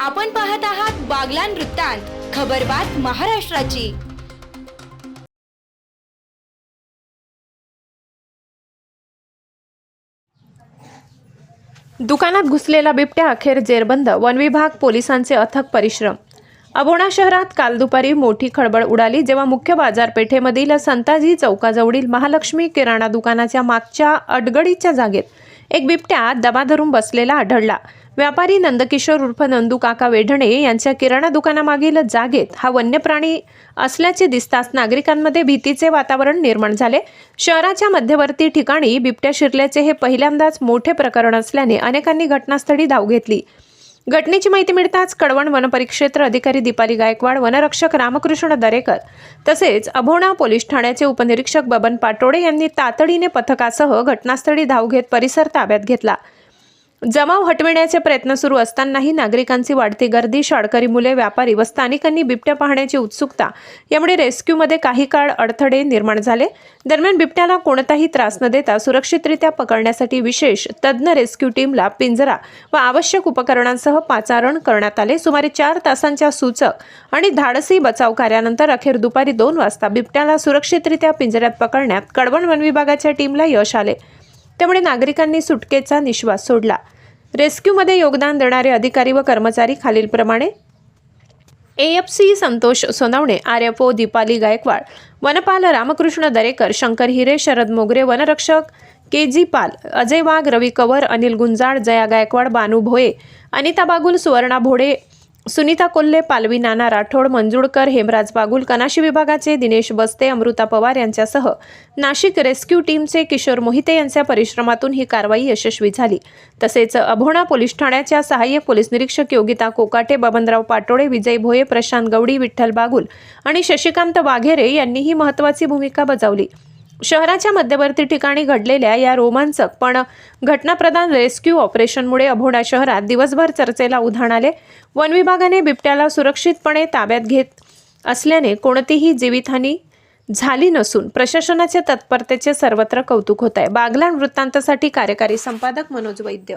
आपण पाहत आहात बागलान वृत्तांत खबरबात महाराष्ट्राची. दुकानात घुसलेला बिबट्या अखेर जेरबंद वन विभाग पोलिसांचे अथक परिश्रम. अबोणा शहरात काल दुपारी मोठी खळबळ उडाली जेव्हा मुख्य बाजारपेठेमधील संताजी चौकाजवळील महालक्ष्मी किराणा दुकानाच्या मागच्या अडगडीच्या जागेत एक बिबट्या दबा धरून बसलेला आढळला. व्यापारी नंदकिशोर उर्फ नंदू काका वेढणे यांच्या किराणा दुकानामागील जागेत हा वन्य प्राणी असल्याचे दिसताच नागरिकांमध्ये भीतीचे वातावरण निर्माण झाले. शहराच्या मध्यवर्ती ठिकाणी बिबट्या शिरल्याचे हे पहिल्यांदाच मोठे प्रकरण असल्याने अनेकांनी घटनास्थळी धाव घेतली. घटनेची माहिती मिळताच कडवण वनपरिक्षेत्र अधिकारी दीपाली गायकवाड वनरक्षक रामकृष्ण दरेकर तसेच अभोणा पोलीस ठाण्याचे उपनिरीक्षक बबन पाटोडे यांनी तातडीने पथकासह घटनास्थळी धाव घेत परिसर ताब्यात घेतला. जमाव हटविण्याचे प्रयत्न सुरू असतानाही नागरिकांची वाढती गर्दी शाळकरी मुले व्यापारी व स्थानिकांनी बिबट्या पाहण्याची उत्सुकता यामुळे रेस्क्यूमध्ये काही काळ अडथळे निर्माण झाले. दरम्यान बिबट्याला कोणताही त्रास न देता सुरक्षितरित्या पकडण्यासाठी विशेष तज्ज्ञ रेस्क्यू टीमला पिंजरा व आवश्यक उपकरणांसह पाचारण करण्यात आले. सुमारे चार तासांच्या सूचक आणि धाडसी बचाव कार्यानंतर अखेर दुपारी दोन वाजता बिबट्याला सुरक्षितरित्या पिंजऱ्यात पकडण्यात कडवण वनविभागाच्या टीमला यश आले. त्यामुळे नागरिकांनी सुटकेचा निश्वास सोडला. रेस्क्यूमध्ये योगदान देणारे अधिकारी व कर्मचारी खालीलप्रमाणे. A F C Santosh Sonawane R F O Dipali Gaikwad वनपाल रामकृष्ण दरेकर शंकर हिरे शरद मोगरे वनरक्षक के जी पाल अजय वाघ रवी कवर अनिल गुंजाळ जया गायकवाड बानू भोये अनिता बागुल सुवर्णा भोडे सुनीता कोल्हे पालवी नाना राठोड मंजुळकर हेमराज बागुल कनाशी विभागाचे दिनेश बस्ते अमृता पवार यांच्यासह नाशिक रेस्क्यू टीमचे किशोर मोहिते यांच्या परिश्रमातून ही कारवाई यशस्वी झाली. तसेच अभोणा पोलीस ठाण्याच्या सहाय्यक पोलीस निरीक्षक योगिता कोकाटे बबनराव पाटोळे विजय भोये प्रशांत गवडी विठ्ठल बागुल आणि शशिकांत वाघेरे यांनीही महत्त्वाची भूमिका बजावली. शहराच्या मध्यवर्ती ठिकाणी घडलेल्या या रोमांचक पण घटनाप्रधान रेस्क्यू ऑपरेशनमुळे अभोडा शहरात दिवसभर चर्चेला उधाण आले. वन विभागाने बिबट्याला सुरक्षितपणे ताब्यात घेत असल्याने कोणतीही जीवितहानी झाली नसून प्रशासनाच्या तत्परतेचे सर्वत्र कौतुक होत आहे. बागलाण वृत्तांतासाठी कार्यकारी संपादक मनोज वैद्य